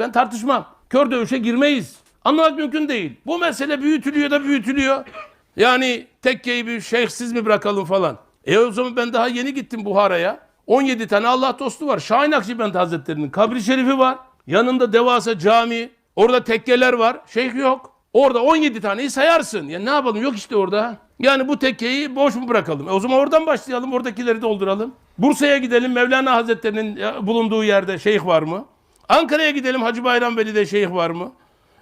Ben tartışmam. Kör dövüşe girmeyiz. Anlamak mümkün değil. Bu mesele büyütülüyor da büyütülüyor. Yani tekkeyi bir şeyhsiz mi bırakalım falan. E o zaman ben daha yeni gittim Buhara'ya. 17 tane Allah dostu var. Şahin Akşibend Hazretleri'nin kabri şerifi var. Yanında devasa cami. Orada tekkeler var. Şeyh yok. Orada 17 taneyi sayarsın. Ya ne yapalım yok işte orada. Yani bu tekkeyi boş mu bırakalım? E o zaman oradan başlayalım. Oradakileri dolduralım. Bursa'ya gidelim. Mevlana Hazretleri'nin ya, bulunduğu yerde şeyh var mı? Ankara'ya gidelim. Hacı Bayram Veli'de şeyh var mı?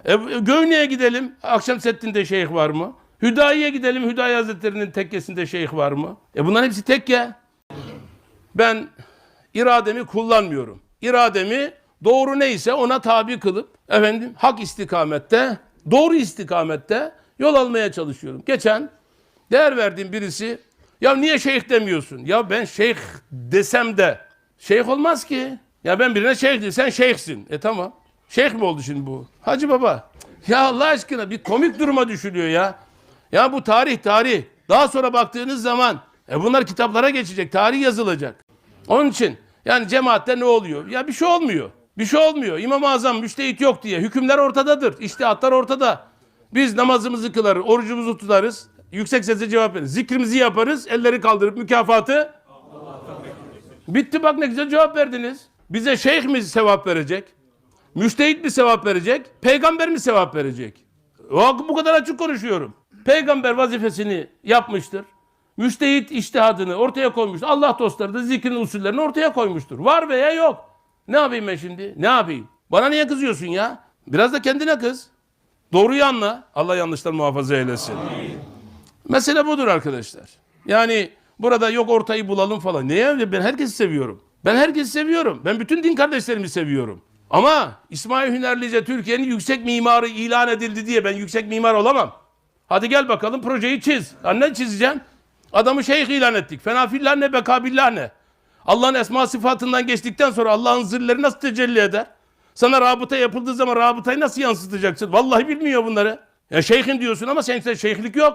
E, Gövne'ye gidelim. Akşemseddin'de şeyh var mı? Hüdayi'ye gidelim. Hüdayi Hazretleri'nin tekkesinde şeyh var mı? E bunların hepsi tekke. Ben irademi kullanmıyorum. İrademi doğru neyse ona tabi kılıp efendim hak istikamette, doğru istikamette yol almaya çalışıyorum. Geçen değer verdiğim birisi ya niye şeyh demiyorsun? Ya ben şeyh desem de şeyh olmaz ki. Ya ben birine şeyh diyeyim, sen şeyhsin. E tamam. Şeyh mi oldu şimdi bu? Hacı baba. Ya Allah aşkına bir komik duruma düşülüyor ya. Ya bu tarih tarih. Daha sonra baktığınız zaman e bunlar kitaplara geçecek. Tarih yazılacak. Onun için yani cemaatte ne oluyor? Ya bir şey olmuyor. Bir şey olmuyor. İmam-ı Azam müştehit yok diye. Hükümler ortadadır. İştihatlar ortada. Biz namazımızı kılarız, orucumuzu tutarız. Yüksek sesle cevap veririz. Zikrimizi yaparız. Elleri kaldırıp mükafatı. Bitti bak ne güzel cevap verdiniz. Bize şeyh mi sevap verecek? Müştehit mi sevap verecek? Peygamber mi sevap verecek? Bu kadar açık konuşuyorum. Peygamber vazifesini yapmıştır. Müştehit iştihadını ortaya koymuştur. Allah dostları da zikrin usullerini ortaya koymuştur. Var veya yok. Ne yapayım ben şimdi? Ne yapayım? Bana niye kızıyorsun ya? Biraz da kendine kız. Doğruyu anla. Allah yanlıştan muhafaza eylesin. Mesele budur arkadaşlar. Yani burada yok ortayı bulalım falan. Öyle? Ben herkesi seviyorum. Ben herkesi seviyorum. Ben bütün din kardeşlerimi seviyorum. Ama İsmail Hünerlice Türkiye'nin yüksek mimarı ilan edildi diye ben yüksek mimar olamam. Hadi gel bakalım projeyi çiz. Ha, ne çizeceksin? Adamı şeyh ilan ettik. Fena fillah ne beka billah ne. Allah'ın esma sıfatından geçtikten sonra Allah'ın zırhları nasıl tecelli eder? Sana rabıta yapıldığı zaman rabıtayı nasıl yansıtacaksın? Vallahi bilmiyor bunları. Ya şeyhin diyorsun ama senin şeyhlik yok.